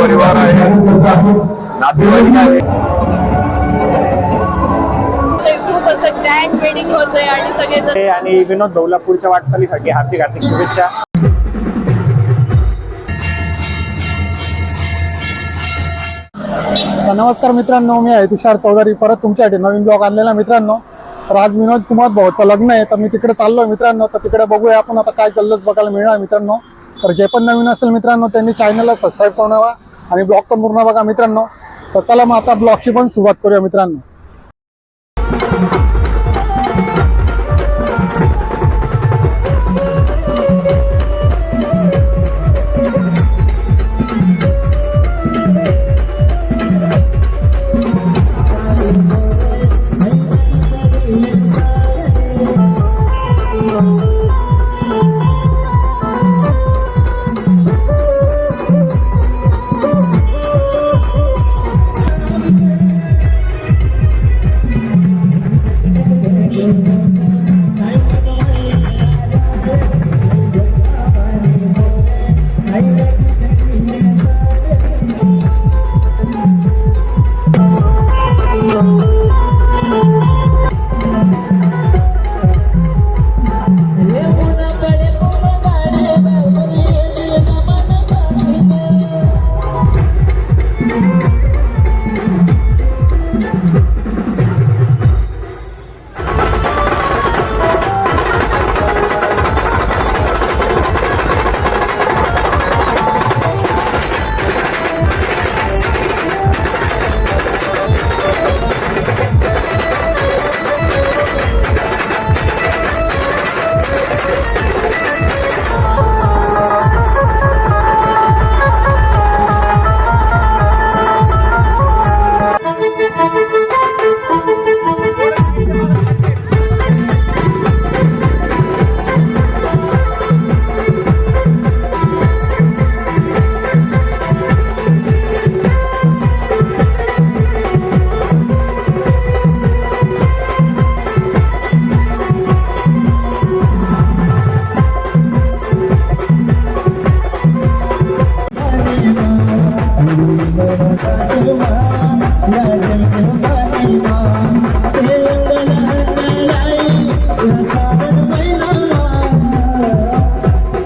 परिवार आहे. नातेवाईक आहे. आणि विनोद भाऊला पुढच्या वाटचालीसाठी हार्दिक हार्दिक शुभेच्छा. नमस्कार मित्रांनो मी आहे तुषार चौधरी. परत तुमच्यासाठी नवीन ब्लॉग आणलेला मित्रांनो. तर आज विनोद कुमार भाऊचं लग्न आहे तर मी तिकडे चाललोय मित्रांनो. तर तिकडे बघूया आपण आता काय चाललंच बघायला मिळणार मित्रांनो. तर जे पण नवीन असेल मित्रांनो त्यांनी चॅनलला सबस्क्राईब करून आणि ब्लॉग पण पूर्ण बघा मित्रांनो. तर चला मग आता ब्लॉगची पण सुरुवात करूया मित्रांनो.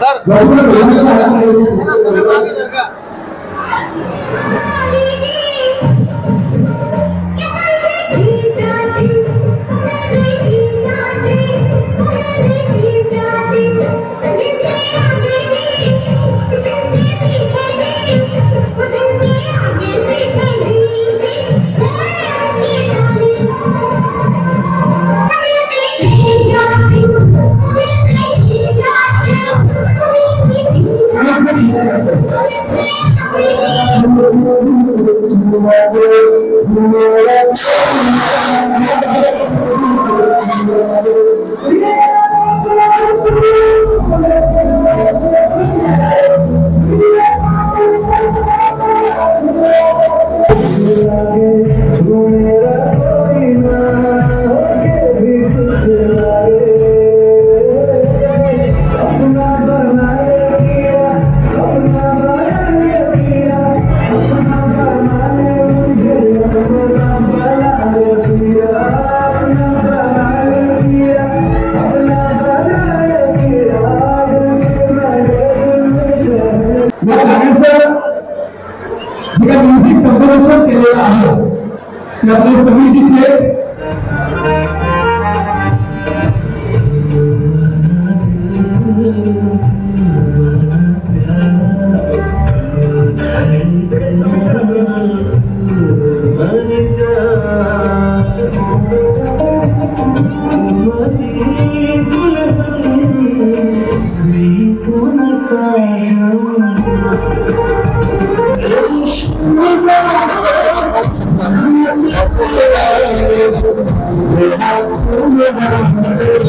सर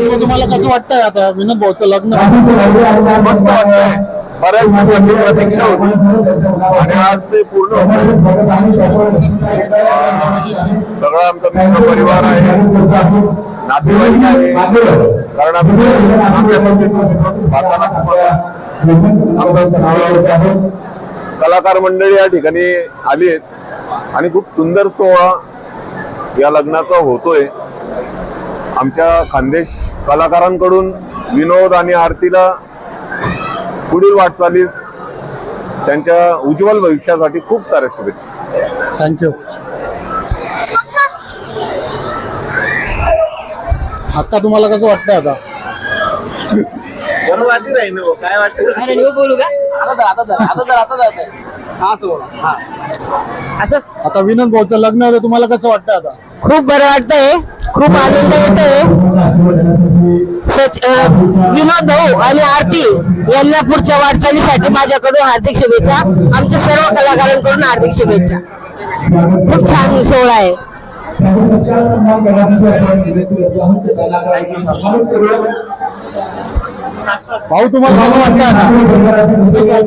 मग तुम्हाला कसं वाटतंय आता विनोद भाऊचं लग्न? मस्त वाटतंय. बऱ्याच दिवसांची प्रतीक्षा होती. आणि आज ते पूर्ण होत. सगळा आमचा मित्र परिवार आहे. नातेवाईक आहे. कारण कलाकार मंडळी या ठिकाणी आली आहेत आणि खूप सुंदर सोहळा या लग्नाचा होतोय. आमच्या खानदेश कलाकारांकडून विनोद आणि आरतीला पुढील वाटचालीस त्यांच्या उज्ज्वल भविष्यासाठी खूप साऱ्या शुभेच्छा. थँक्यू आता तुम्हाला कसं वाटतंय आता? बोलू का? आता विनोद भाऊचं लग्न आहे तर तुम्हाला कसं वाटतंय आता? खूप बरं वाटतंय. खूप आनंद येतोय सच अ, विनोद भाऊ आणि आरती यांना पुढच्या वाटचालीसाठी माझ्याकडून हार्दिक शुभेच्छा. आमच्या सर्व कलाकारांकडून हार्दिक शुभेच्छा. खूप छान सोहळा आहे. सत्कार सन्मान करण्यासाठी आपण निवेदन आहोत भाऊ तुम्हाला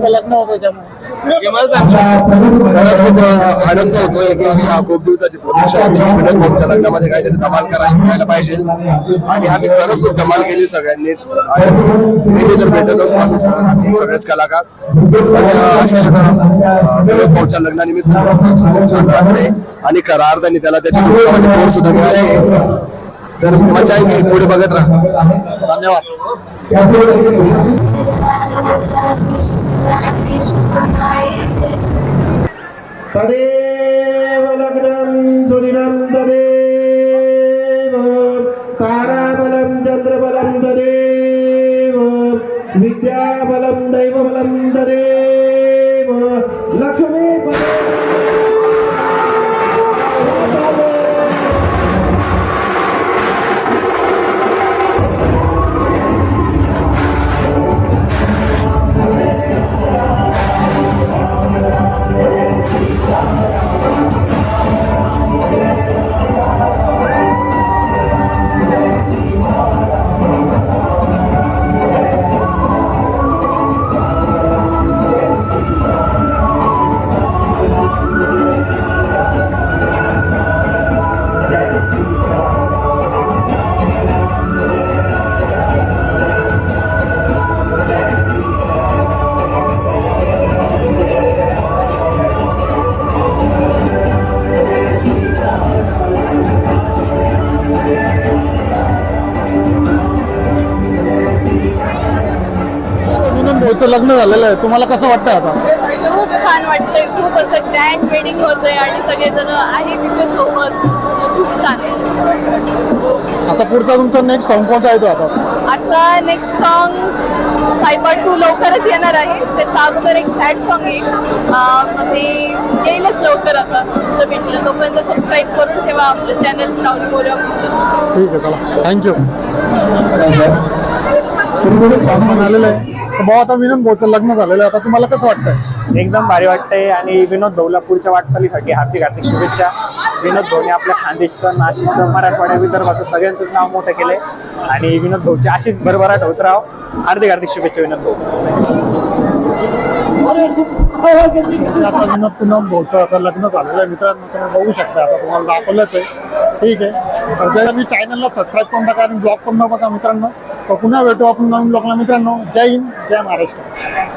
लग्न होतं त्यामुळे. खरंच खूप आनंद होतोय की हा खूप दिवसाची प्रतीक्षा होती. की विनोद भाऊच्या लग्नामध्ये काहीतरी धमाल करायला पाहिजे. आणि आम्ही खरंच खूप धमाल केली सगळ्यांनीच. आणि नेहमी जर भेटत असतो आम्ही सर आम्ही सगळेच कलाकार. विनोद भाऊच्या लग्नानिमित्त खूप छान वाटते आणि खऱ्या अर्थाने त्याला त्याची पोर सुद्धा मिळाली तर मजा आहे की पुढे बघत राहा. धन्यवाद. তদেব লগ্নম সুদিনম তদেব তারাবলম চন্দ্রবলম তদেব বিদ্যাবলম দৈববলম তদেব লক্ষ্মী लग्न झालेलं आहे. तुम्हाला कसं वाटतंय आता? खूप छान वाटतंय. खूप असं ग्रँड वेडिंग होतंय आणि सगळेजण आहे तिथे सोबत. खूप छान आहे. आता पुढचा तुमचा नेक्स्ट सॉन्ग कोणता आहे तो आता? आता नेक्स्ट सॉन्ग सायपा टू लवकरच येणार आहे. त्याच्या अगोदर एक सॅड सॉन्ग येईल अं, मग ते येईलच लवकर आता. जर भेटलं तोपर्यंत सबस्क्राईब करून ठेवा आपलं चॅनल श्रावणी मोरे ऑफिशियल ठीक आहे चला. थँक्यू आलेलं आहे. तर भाऊ आता विनोद भाऊचं लग्न झालेलं आहे. आता तुम्हाला कसं वाटतंय? एकदम भारी वाटतंय. आणि विनोद भाऊला पुढच्या वाटचालीसाठी हार्दिक हार्दिक शुभेच्छा. विनोद भाऊने आपल्या खानदेशचं नाशिकचं मराठवाड्या विदर्भाचं सगळ्यांचंच नाव मोठं केलंय. आणि विनोद भाऊची अशीच भरभराट होत राहो. हार्दिक हार्दिक शुभेच्छा विनोद भाऊ. आता विनोद पुन्हा भाऊचं आता लग्न झालेलं आहे. मित्रांनो तुम्ही बघू शकता. आता तुम्हाला दाखवलंच आहे. ठीक आहे. तर जर मी चॅनलला सबस्क्राईब करून टाका आणि ब्लॉग पण बघा मित्रांनो. तर पुन्हा भेटू आपण नवीन लोकांना. मित्रांनो जय हिंद जय महाराष्ट्र.